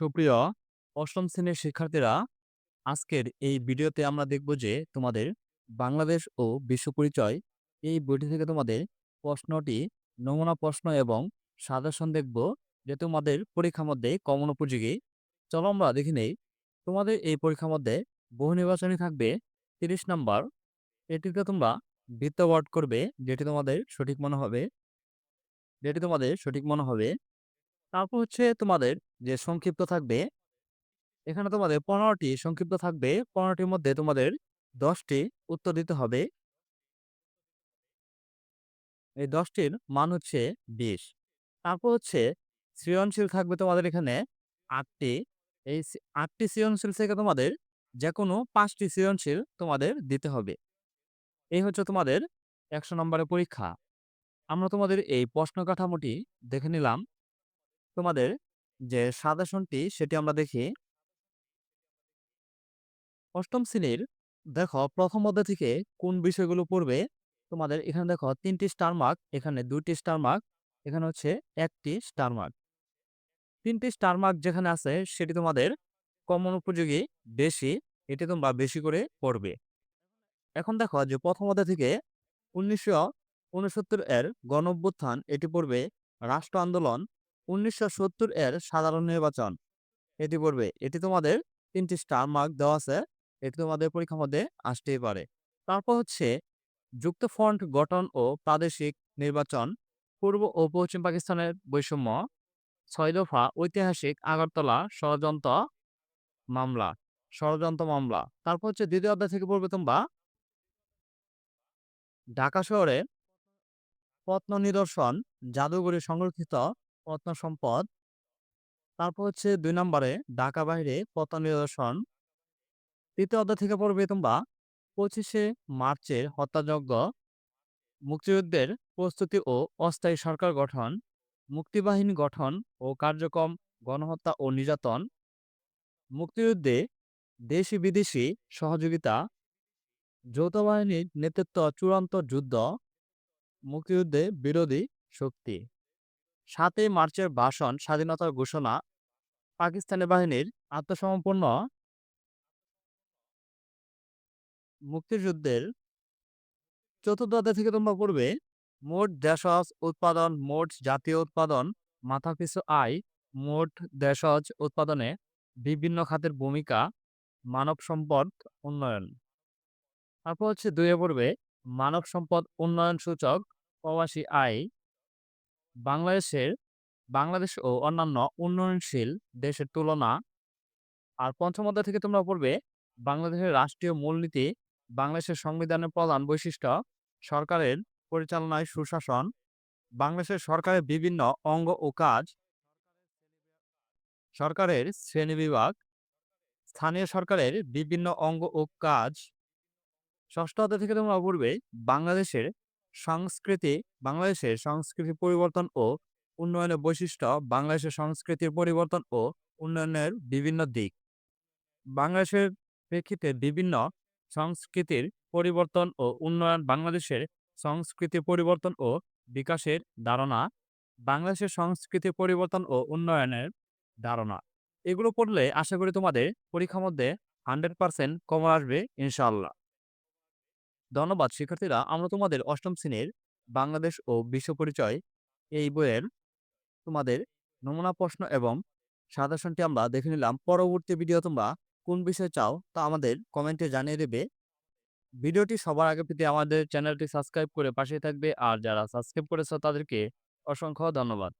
সুপ্রিয় অষ্টম শ্রেণির শিক্ষার্থীরা, আজকের এই ভিডিওতে আমরা দেখব যে তোমাদের বাংলাদেশ ও বিশ্ব পরিচয় এই বইটি থেকে তোমাদের প্রশ্নটি, নমুনা প্রশ্ন এবং সাজেশন দেখব যে তোমাদের পরীক্ষার মধ্যে কমন উপযোগী। চলো আমরা দেখে নেই, তোমাদের এই পরীক্ষার মধ্যে বহু নির্বাচনী থাকবে। তিরিশ নাম্বার, এটিতে তোমরা বৃত্ত ওয়ার্ড করবে যেটি তোমাদের সঠিক মনে হবে। যেটি তোমাদের সঠিক মনে হবে। তারপর হচ্ছে তোমাদের যে সংক্ষিপ্ত থাকবে, এখানে তোমাদের পনেরোটি সংক্ষিপ্ত থাকবে। পনেরোটির মধ্যে তোমাদের দশটি উত্তর দিতে হবে। এই দশটির মান হচ্ছে বিশ। তারপর হচ্ছে সৃজনশীল থাকবে তোমাদের এখানে আটটি। এই আটটি সৃজনশীল থেকে তোমাদের যে কোনো পাঁচটি সৃজনশীল তোমাদের দিতে হবে। এই হচ্ছে তোমাদের একশো নম্বরের পরীক্ষা। আমরা তোমাদের এই প্রশ্ন কাঠামোটি দেখে নিলাম। তোমাদের যে সাজেশনটি সেটি আমরা দেখি। অষ্টম শ্রেণির দেখো প্রথম অধ্যায় থেকে কোন বিষয়গুলো পড়বে? তোমাদের এখানে দেখো তিনটি স্টার মার্ক এখানে দুইটি স্টার মার্ক এখানে হচ্ছে একটি স্টার মার্ক তিনটি স্টার মার্ক যেখানে আছে সেটি তোমাদের কমন উপযোগী বেশি, এটি তোমরা বেশি করে পড়বে। এখন দেখো যে প্রথম অধ্যায় থেকে উনিশশো উনসত্তর এর গণঅভ্যুত্থান এটি পড়বে রাষ্ট্র আন্দোলন উনিশশো সত্তর এর সাধারণ নির্বাচন। এটি পড়বে। এটি তোমাদের তিনটি স্টার মার্ক দেওয়া আছে। এটি তোমাদের পরীক্ষার মধ্যে আসতেই পারে। তারপর হচ্ছে যুক্ত ফ্রন্ট গঠন ও প্রাদেশিক নির্বাচন। পূর্ব ও পশ্চিম পাকিস্তানের বৈষম্য। ছয় দফা ঐতিহাসিক আগরতলা ষড়যন্ত্র মামলা। ষড়যন্ত্র মামলা। তারপর হচ্ছে দ্বিতীয় অধ্যায় থেকে পড়বে তোমরা ঢাকা শহরে প্রত্ন নিদর্শন, জাদুঘরে সংরক্ষিত প্রত্ন সম্পদ। তারপর হচ্ছে দুই নম্বরে ঢাকা বাইরে প্রত্ন নিদর্শন। তৃতীয় অধ্যায় থেকে পড়বে তোমরা পঁচিশে মার্চের হত্যাযজ্ঞ। মুক্তিযুদ্ধের প্রস্তুতি ও অস্থায়ী সরকার গঠন। মুক্তিবাহিনী গঠন ও কার্যক্রম গণহত্যা ও নির্যাতন। মুক্তিযুদ্ধে দেশি বিদেশি সহযোগিতা। যৌথ বাহিনীর নেতৃত্ব চূড়ান্ত যুদ্ধ। মুক্তিযুদ্ধে বিরোধী শক্তি। সাতই মার্চের ভাষণ স্বাধীনতার ঘোষণা, পাকিস্তানি বাহিনীর আত্মসমর্পণ মুক্তিযুদ্ধের চতুর্থ অধ্যায় থেকে তোমরা পড়বে, মোট দেশজ উৎপাদন, মোট জাতীয় উৎপাদন, মাথাপিছু আয়, মোট দেশজ উৎপাদনে বিভিন্ন খাতের ভূমিকা, মানব সম্পদ উন্নয়ন। তারপর হচ্ছে দুইয়ে পড়বে, মানব সম্পদ উন্নয়ন সূচক, প্রবাসী আয় বাংলাদেশের, বাংলাদেশ ও অন্যান্য উন্নয়নশীল দেশের তুলনা আর পঞ্চম অধ্যায় থেকে তোমরা পড়বে, বাংলাদেশের রাষ্ট্রীয় মূলনীতি, বাংলাদেশের সংবিধানের প্রধান বৈশিষ্ট্য, সরকারের পরিচালনায় সুশাসন, বাংলাদেশের সরকারের বিভিন্ন অঙ্গ ও কাজ, সরকারের শ্রেণীবিভাগ স্থানীয় সরকারের বিভিন্ন অঙ্গ ও কাজ। ষষ্ঠ অধ্যায় থেকে তোমরা পড়বে, বাংলাদেশের সংস্কৃতি, বাংলাদেশের সংস্কৃতি পরিবর্তন ও উন্নয়নের বৈশিষ্ট্য, বাংলাদেশের সংস্কৃতির পরিবর্তন ও উন্নয়নের বিভিন্ন দিক। বাংলাদেশের প্রেক্ষিতে বিভিন্ন সংস্কৃতির পরিবর্তন ও উন্নয়ন, বাংলাদেশের সংস্কৃতি পরিবর্তন ও বিকাশের ধারণা, বাংলাদেশের সংস্কৃতি পরিবর্তন ও উন্নয়নের ধারণা। এগুলো পড়লে আশা করি তোমাদের পরীক্ষার মধ্যে হান্ড্রেড পার্সেন্ট কমন আসবে, ইনশাআল্লাহ। ধন্যবাদ শিক্ষার্থীরা। আমরা তোমাদের অষ্টম শ্রেণির বাংলাদেশ ও বিশ্ব পরিচয় এই বইয়ের তোমাদের নমুনা প্রশ্ন এবং সাজেশনটি আমরা দেখে নিলাম। পরবর্তী ভিডিও তোমরা কোন বিষয়ে চাও তা আমাদের কমেন্টে জানিয়ে দেবে। ভিডিওটি সবার আগে পেতে আমাদের চ্যানেলটি সাবস্ক্রাইব করে পাশে থাকবে। আর যারা সাবস্ক্রাইব করেছ তাদেরকে অসংখ্য ধন্যবাদ।